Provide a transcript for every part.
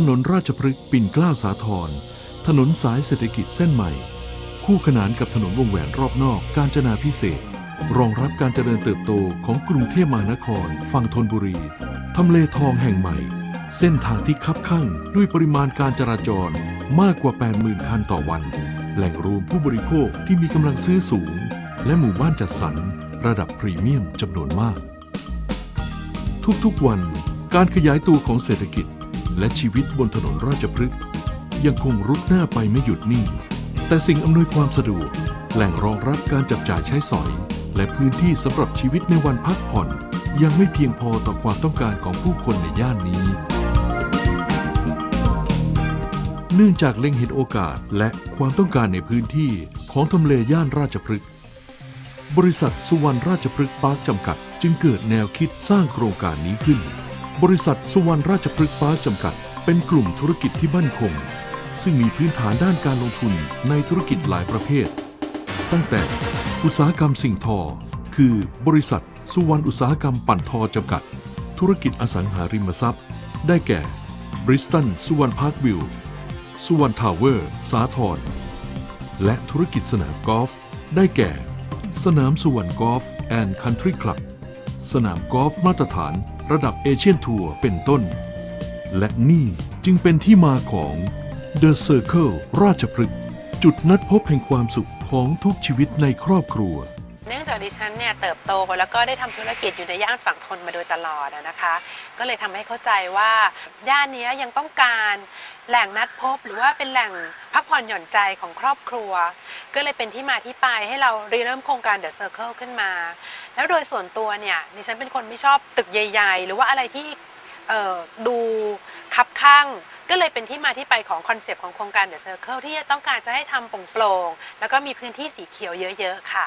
ถนนราชพฤกษ์ปิ่นเกล้าสาทรถนนสายเศรษฐกิจเส้นใหม่ คู่ขนานกับถนนวงแหวนรอบนอกกาญจนาพิเศษ รองรับการเจริญเติบโตของกรุงเทพมหานคร ฝั่งธนบุรี ทำเลทองแห่งใหม่ เส้นทางที่คับข้างด้วยปริมาณการจราจรมากกว่า 80,000 คันต่อวัน แหล่งรวมผู้บริโภคที่มีกำลังซื้อสูง และหมู่บ้านจัดสรรระดับพรีเมียมจำนวนมาก ทุกๆวันการขยายตัวของเศรษฐกิจ และชีวิตบนถนนราชพฤกษ์ยังคงรุดหน้าไปไม่หยุดนิ่ง แต่สิ่งอำนวยความสะดวก แหล่งรองรับการจับจ่ายใช้สอย และพื้นที่สำหรับชีวิตในวันพักผ่อน ยังไม่เพียงพอต่อความต้องการของผู้คนในย่านนี้ เนื่องจากเล็งเห็นโอกาสและความต้องการในพื้นที่ของทำเลย่านราชพฤกษ์บริษัทสุวรรณราชพฤกษ์ปาร์คจำกัด จึงเกิดแนวคิดสร้างโครงการนี้ขึ้น บริษัทสุวรรณราชพฤกษ์ปาจำกัด เป็นกลุ่มธุรกิจที่มั่นคง ซึ่งมีพื้นฐานด้านการลงทุนในธุรกิจหลายประเภท ตั้งแต่อุตสาหกรรมสิ่งทอ คือบริษัทสุวรรณอุตสาหกรรมปั่นทอจำกัด ธุรกิจอสังหาริมทรัพย์ ได้แก่บริสตันสุวรรณพาร์ควิวสุวรรณทาวเวอร์ สาทรและธุรกิจสนามกอล์ฟได้แก่ สนามสุวรรณกอล์ฟแอนด์คันทรีคลับ สนามกอล์ฟมาตรฐานระดับเอเชียนทัวร์เป็นต้น และนี่จึงเป็นที่มาของ The Circle ราชพฤกษ์จุดนัดพบแห่งความสุขของทุกชีวิตในครอบครัว เนื่องจากดิฉันเนี่ยเติบโตแล้วก็ได้ทำธุรกิจอยู่ในย่านฝั่งทนมาโดยตลอดนะคะ ก็เลยทำให้เข้าใจว่าย่านนี้ยังต้องการแหล่งนัดพบ หรือว่าเป็นแหล่งพักผ่อนหย่อนใจของครอบครัว ก็เลยเป็นที่มาที่ไปให้เราริเริ่มโครงการ The Circle ขึ้นมา แล้วโดยส่วนตัวเนี่ยดิฉันเป็นคนไม่ชอบตึกใหญ่ ๆ หรือว่าอะไรที่ดูคับข้างก็เลยเป็นที่มาที่ไปของคอนเซปต์ของโครงการ The Circle ที่ต้องการจะให้ทำโปร่งๆแล้วก็มีพื้นที่สีเขียวเยอะ ๆ ค่ะ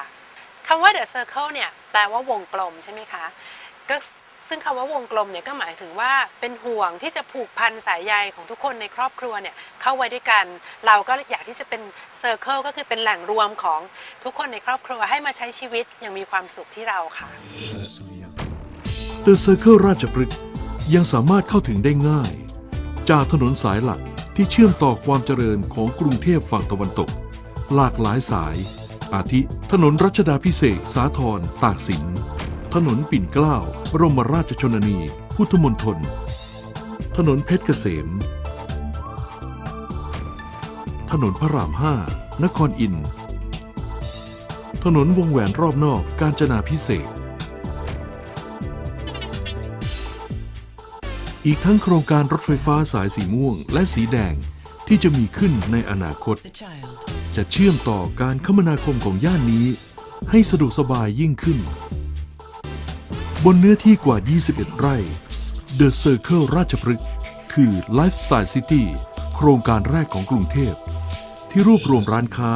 คำว่า the circle เนี่ยแปลว่าวงกลมใช่ไหมคะก็ซึ่งคำว่าวงกลมเนี่ยก็หมายถึงว่าเป็นห่วงที่จะผูกพันสายใยของทุกคนในครอบครัวเนี่ยเข้าไว้ด้วยกัน เราก็อยากที่จะเป็น circle ก็คือเป็นแหล่งรวมของทุกคนในครอบครัวให้มาใช้ชีวิตอย่างมีความสุขที่เราค่ะ The Circle ราชพฤกษ์ยังสามารถเข้าถึงได้ง่าย จากถนนสายหลักที่เชื่อมต่อความเจริญของกรุงเทพฝั่งตะวันตก หลากหลายสาย อาทิ ถนนรัชดาพิเศษสาทรตากสิน ถนนปิ่นเกล้าบรมราชชนนี พุทธมณฑล ถนนเพชรเกษม ถนนพระรามห้านครอินทร์ถนนวงแหวนรอบนอกกาญจนาพิเศษ อีกทั้งโครงการรถไฟฟ้าสายสีม่วงและสีแดงที่จะมีขึ้นในอนาคต The child. จะเชื่อมต่อการคมนาคมของย่านนี้ ให้สะดวกสบายยิ่งขึ้น บนเนื้อที่กว่า 21 ไร่ The Circle ราชพฤกษ์คือ Lifestyle City โครงการแรกของกรุงเทพ ที่รวบรวมร้านค้า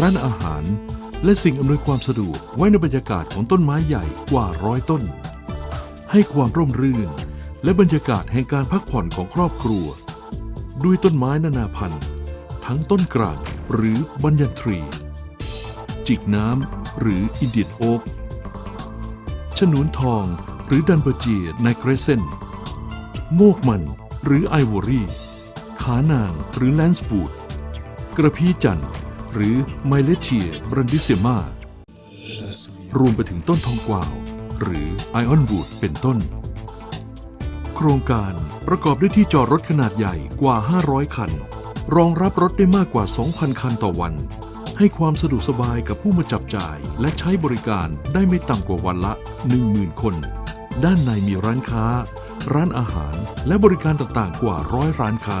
ร้านอาหาร และสิ่งอำนวยความสะดวกไว้ในบรรยากาศของต้นไม้ใหญ่กว่าร้อยต้น ให้ความร่มรื่น และบรรยากาศแห่งการพักผ่อนของครอบครัว ด้วยต้นไม้นานาพันธุ์ ทั้งต้นกลาง หรือบัญญันทรี จิกน้ำหรืออินเดียนโอ๊กฉนูนทองหรือดันเบอร์เจียในเกรเซนโมกมันหรือไอวอรี่ ขานางหรือแลนส์ฟูดกระพี้จันหรือไมเลเชียบรันดิเซมารวมไปถึงต้นทองกวาว หรือไอออนวูดเป็นต้น โครงการประกอบด้วยที่จอดรถขนาดใหญ่กว่า 500 คัน รองรับรถได้มากกว่า 2,000 คันต่อวัน ให้ความสะดวกสบายกับผู้มาจับจ่าย และใช้บริการได้ไม่ต่ำกว่าวันละ 10,000 คน ด้านในมีร้านค้า ร้านอาหาร และบริการต่างๆ กว่าร้อยร้านค้า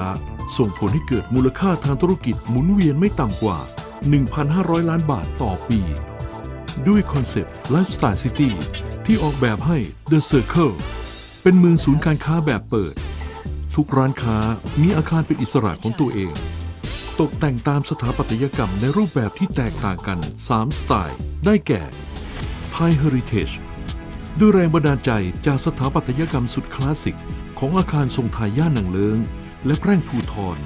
ส่งผลให้เกิดมูลค่าทางธุรกิจหมุนเวียนไม่ต่ำกว่า 1,500 ล้านบาทต่อปี ด้วยคอนเซปต์ Lifestyle City ที่ออกแบบให้ The Circle เป็นเมืองศูนย์การค้าแบบเปิด ทุกร้านค้ามีอาคารเป็นอิสระของตัวเอง ตกแต่งตามสถาปัตยกรรมในรูปแบบที่แตกต่างกัน 3 สไตล์ ได้แก่ Thai Heritage ด้วยแรงบันดาลใจจากสถาปัตยกรรมสุดคลาสสิก ของอาคารทรงไทยย่านหนังเลิง และแพร่งภูทร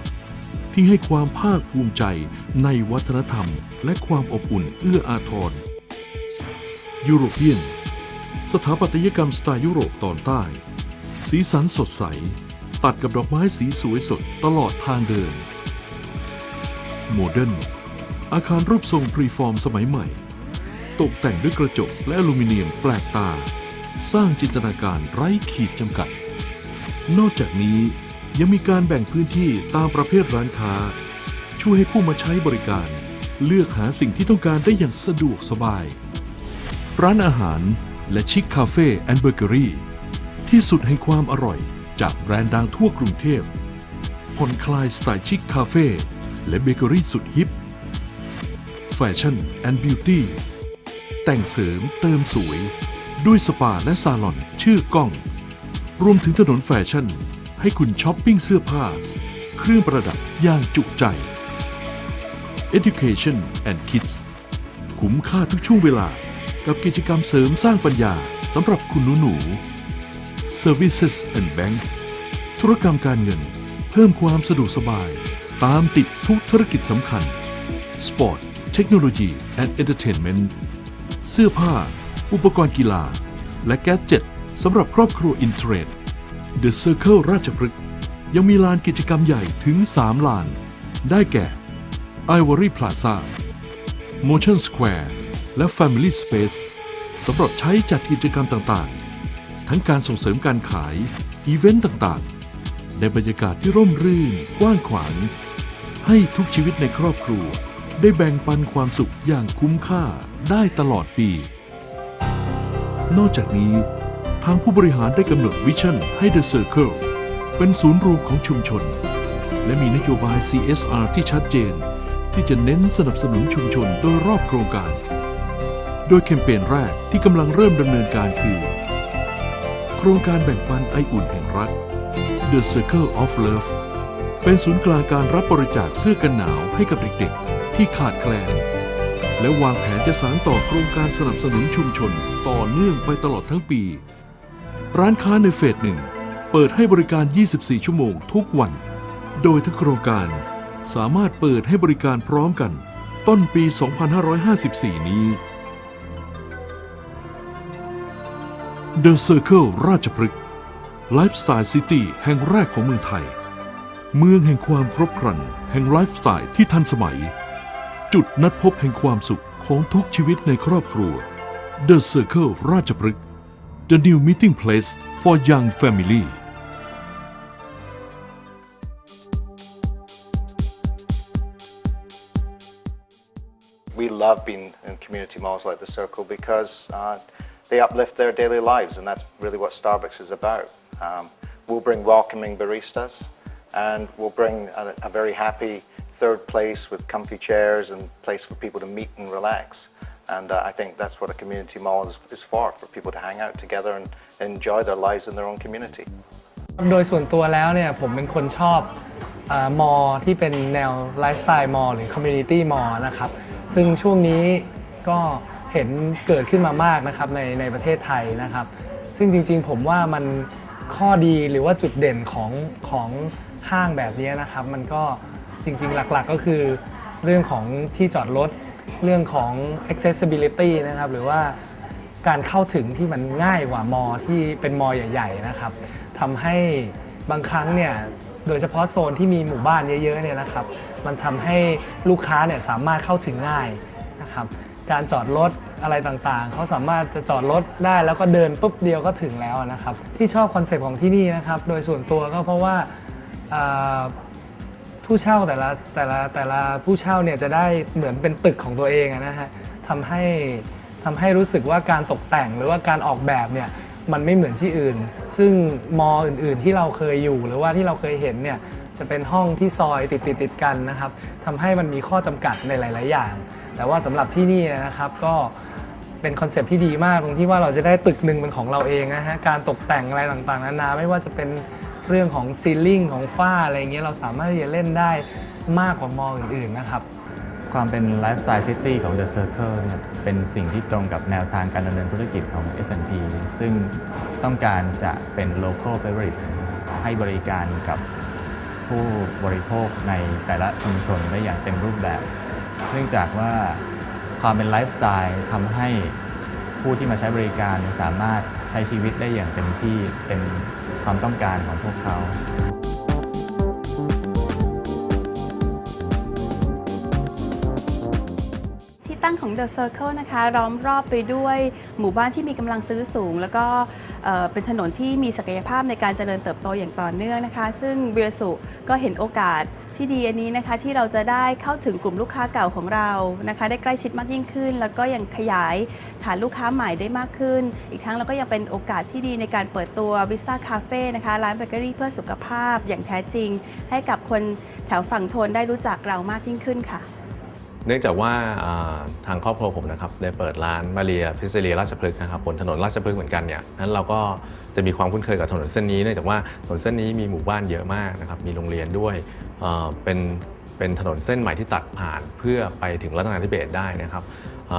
ที่ให้ความภาคภูมิใจในวัฒนธรรม และความอบอุ่นเอื้ออาทรยุโรเปียน สถาปัตยกรรมสไตล์ยุโรปตอนใต้ สีสันสดใส ตัดกับดอกไม้สีสวยสดตลอดทางเดิน โมเดิร์นอาคารรูปทรงพรีฟอร์มสมัยใหม่ ตกแต่งด้วยกระจกและอลูมิเนียมแปลกตา สร้างจินตนาการไร้ขีดจำกัด นอกจากนี้ยังมีการแบ่งพื้นที่ตามประเภทร้านค้า ช่วยให้ผู้มาใช้บริการ เลือกหาสิ่งที่ต้องการได้อย่างสะดวกสบาย ร้านอาหารและชิคคาเฟ่แอนด์เบเกอรี่ที่สุดแห่งความอร่อย จากแบรนด์ดังทั่วกรุงเทพผ่อนคลายสไตล์ชิคคาเฟ่และเบเกอรี่สุดฮิปแฟชั่นแอนด์บิวตี้แต่งเสริมเติมสวย ด้วยสปาและซาลอนชื่อก้อง รวมถึงถนนแฟชั่น ให้คุณช้อปปิ้งเสื้อผ้า เครื่องประดับอย่างจุใจ Education and Kids คุ้มค่าทุกช่วงเวลากับกิจกรรมเสริมสร้างปัญญาสำหรับคุณหนูๆ Services and Bank ธุรกรรมการเงิน เพิ่มความสะดวกสบาย ตามติดทุกธุรกิจสำคัญ Sport Technology and Entertainment เสื้อผ้า อุปกรณ์กีฬา และแก๊สเจ็ตสำหรับครอบครัวอินเทรด The Circle ราชพฤกษ์ยังมีลานกิจกรรมใหญ่ถึง 3 ลาน ได้แก่ Ivory Plaza Motion Square และ Family Space สำหรับใช้จัดกิจกรรมต่างๆ ทั้งการส่งเสริมการขาย อีเวนต์ต่างๆ ในบรรยากาศที่ร่มรื่น กว้างขวาง ให้ทุกชีวิตในครอบครัว ได้แบ่งปันความสุขอย่างคุ้มค่าได้ตลอดปี นอกจากนี้ ทางผู้บริหารได้กำหนดวิชั่นให้ The Circle เป็นศูนย์รวมของชุมชน และมีนโยบาย CSR ที่ชัดเจน ที่จะเน้นสนับสนุนชุมชนโดยรอบโครงการ โดยแคมเปญแรกที่กำลังเริ่มดำเนินการคือ ครงการแบ่งปันไออุ่นแห่งรัก The Circle of Love เป็นศูนย์กลางการรับบริจาคเสื้อกันหนาวให้กับเด็กๆ ที่ขาดแคลน และวางแผนจะสานต่อโครงการสนับสนุนชุมชนต่อเนื่องไปตลอดทั้งปี ร้านค้าในเฟสหนึ่งเปิดให้บริการ 24 ชั่วโมงทุกวัน โดยทุกโครงการสามารถเปิดให้บริการพร้อมกัน ต้นปี 2554 นี้ The Circle ราชพฤกษ์ไลฟ์สไตล์ซิตี้แห่งแรกของเมืองไทย เมืองแห่งความครบครัน แห่งไลฟ์สไตล์ที่ทันสมัย จุดนัดพบแห่งความสุขของทุกชีวิตในครอบครัว The Circle ราชพฤกษ์ The new meeting place for young family we love being in community malls like the Circle because uh, they uplift their daily lives, and that's really what Starbucks is about. Um, we'll bring welcoming baristas, and we'll bring a, a very happy third place with comfy chairs and place for people to meet and relax. And uh, I think that's what a community mall is, is for, for people to hang out together and enjoy their lives in their own community. โดยส่วนตัวแล้วเนี่ยผมเป็นคนชอบเออมอที่เป็นแนวไลฟ์สไตล์มอหรือคอมมูนิตี้มอนะครับ ซึ่งช่วงนี้ก็ เห็นเกิดขึ้นมามากนะครับในในประเทศไทยนะครับ ซึ่งจริงๆ ผมว่ามันข้อดีหรือว่าจุดเด่นของของห้างแบบนี้นะครับ มันก็จริงๆ หลักๆก็คือเรื่องของที่จอดรถเรื่องของ accessibility นะครับ หรือว่าการเข้าถึงที่มันง่ายกว่ามอที่เป็นมอใหญ่ ๆ นะครับทำให้บางครั้งเนี่ยโดยเฉพาะโซนที่มีหมู่บ้านเยอะๆเนี่ยนะครับ มันทำให้ลูกค้าเนี่ยสามารถเข้าถึงง่ายนะครับ การจอดรถอะไรต่างๆ เขาสามารถจะจอดรถได้แล้วก็เดินปุ๊บเดียวก็ถึงแล้วนะครับ ที่ชอบคอนเซปต์ของที่นี่นะครับ โดยส่วนตัวก็เพราะว่าผู้เช่าแต่ละแต่ละแต่ละผู้เช่าเนี่ยจะได้เหมือนเป็นตึกของตัวเองนะฮะทำให้ทำให้รู้สึกว่าการตกแต่งหรือว่าการออกแบบเนี่ยมันไม่เหมือนที่อื่น ซึ่งมออื่น ๆ ที่เราเคยอยู่หรือว่าที่เราเคยเห็นเนี่ย จะเป็นห้องที่ซอยติดติดติดกันนะครับทำให้มันมีข้อจำกัดในหลาย ๆ อย่าง แต่ว่าสำหรับที่นี่นะครับก็เป็นคอนเซปที่ดีมากตรงที่ว่าเราจะได้ตึกหนึ่งเป็นของเราเองนะฮะการตกแต่งอะไรต่างๆนานาไม่ว่าจะเป็นเรื่องของซีลิ่งของฝ้าอะไรเงี้ยเราสามารถที่จะเล่นได้มากกว่ามออื่นๆนะครับ ความเป็นไลฟ์สไตล์ซิตี้ของ The Circle เนี่ยเป็นสิ่งที่ตรงกับแนวทางการดำเนินธุรกิจของ S&P ซึ่งต้องการจะเป็น local favorite ให้บริการกับ ผู้บริโภคในแต่ละชุมชนได้อย่างเต็มรูปแบบ เนื่องจากว่าความเป็นไลฟ์สไตล์ทำให้ผู้ที่มาใช้บริการสามารถใช้ชีวิตได้อย่างเต็มที่เป็นความต้องการของพวกเขาที่ตั้งของ The Circle นะคะ ล้อมรอบไปด้วยหมู่บ้านที่มีกำลังซื้อสูง แล้วก็ เป็นถนนที่มีศักยภาพในการเจริญเติบโตอย่างต่อเนื่องนะคะ ซึ่งเบียสุก็เห็นโอกาสที่ดีอันนี้นะคะที่เราจะได้เข้าถึงกลุ่มลูกค้าเก่าของเรานะคะ ได้ใกล้ชิดมากยิ่งขึ้น แล้วก็ยังขยายฐานลูกค้าใหม่ได้มากขึ้น อีกทั้งเราก็ยังเป็นโอกาสที่ดีในการเปิดตัว Vista Cafe นะคะร้านเบเกอรี่เพื่อสุขภาพอย่างแท้จริง ให้กับคนแถวฝั่งทนได้รู้จักเรามากยิ่งขึ้นค่ะ เนื่องจากว่าทางครอบครัวผมนะครับได้เปิดร้านมาเรียพิซเซเรียราชพฤกษ์นะครับบนถนนราชพฤกษ์เหมือนกันเนี่ยนั้นเราก็จะมีความคุ้นเคยกับถนนเส้นนี้เนื่องจากว่าถนนเส้นนี้มีหมู่บ้านเยอะมากนะครับมีโรงเรียนด้วยเเป็นเป็นถนนเส้นใหม่ที่ตัดผ่านเพื่อไปถึงรัตนาธิเบศได้นะครับเ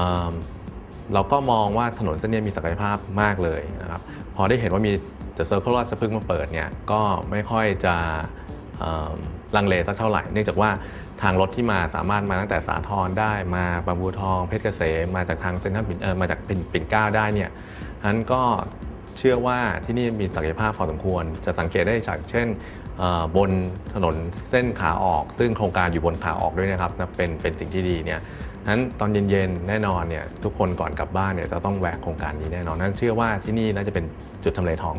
เราก็มองว่าถนนเส้นนี้มีศักยภาพมากเลยนะครับพอได้เห็นว่ามี The Circle ราชพฤกษ์มาเปิดเนี่ยก็ไม่ค่อยจะลังเลสักเท่าไหร่ เนื่องจากว่า ทางรถที่มาสามารถมาตั้งแต่สาทรได้มาบางบัวทอง เพชรเกษมมาจากทางเซ็นทรัลปิ่นเออมาจากปิ่นปิ่นเกล้าได้เนี่ยนั้นก็เชื่อว่าที่นี่มีศักยภาพพอสมควร จะสังเกตได้จากเช่นบนถนนเส้นขาออก ซึ่งโครงการอยู่บนขาออกด้วยนะครับนะเป็นเป็นสิ่งที่ดีเนี่ยนั้นตอนเย็นๆแน่นอนเนี่ยทุกคนก่อนกลับบ้านเนี่ยจะต้องแวะโครงการนี้แน่นอนนั้นเชื่อว่าที่นี่น่าจะเป็นจุดทำเลทอง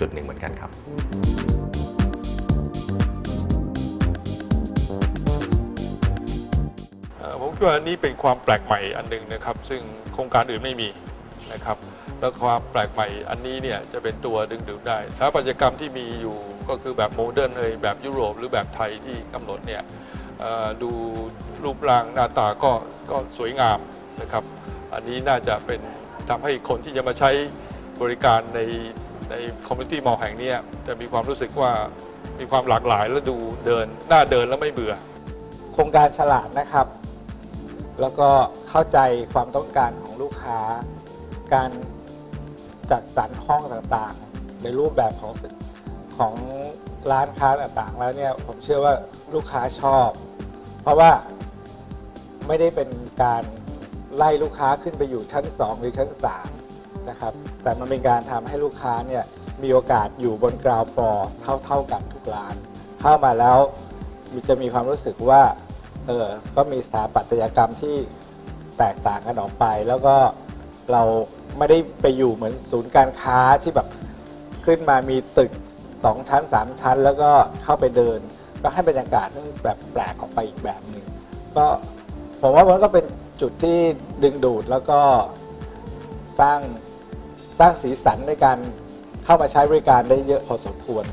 จุดหนึ่งเหมือนกันครับ คิดว่านี่เป็นความแปลกใหม่อันหนึ่งนะครับ ซึ่งโครงการอื่นไม่มีนะครับ แล้วความแปลกใหม่อันนี้เนี่ยจะเป็นตัวดึงดูดได้สถาปัตยกรรมที่มีอยู่ก็คือแบบโมเดิร์นเลยแบบยุโรปหรือแบบไทยที่กำหนดเนี่ยดูรูปร่างหน้าตาก็ก็สวยงามนะครับ อันนี้น่าจะเป็นทำให้คนที่จะมาใช้บริการในในคอมมูนิตี้มอลแห่งนี้จะมีความรู้สึกว่ามีความหลากหลายและดูเดินหน้าเดินแล้วไม่เบื่อ โครงการฉลาดนะครับ แล้วก็เข้าใจความต้องการของลูกค้า การจัดสรรห้องต่างๆ ในรูปแบบของของร้านค้าต่างๆ แล้วเนี่ยผมเชื่อว่าลูกค้าชอบ เพราะว่าไม่ได้เป็นการไล่ลูกค้าขึ้นไปอยู่ชั้น 2 หรือชั้น3นะครับแต่มันเป็นการทำให้ลูกค้าเนี่ยมีโอกาสอยู่บนกราวฟลอร์เท่า ๆกันทุกร้าน เข้ามาแล้วจะมีความรู้สึกว่า เออก็มีสถาปัตยกรรมที่แตกต่างกันออกไป แล้วก็เราไม่ได้ไปอยู่เหมือนศูนย์การค้าที่แบบขึ้นมามีตึก2ชั้น3ชั้น แล้วก็เข้าไปเดิน ก็ให้บรรยากาศที่แบบแปลกออกไปอีกแบบหนึ่งก็ผมว่ามันก็เป็นจุดที่ดึงดูดแล้วก็สร้างสร้างสีสันในการเข้ามาใช้บริการได้เยอะพอสมควร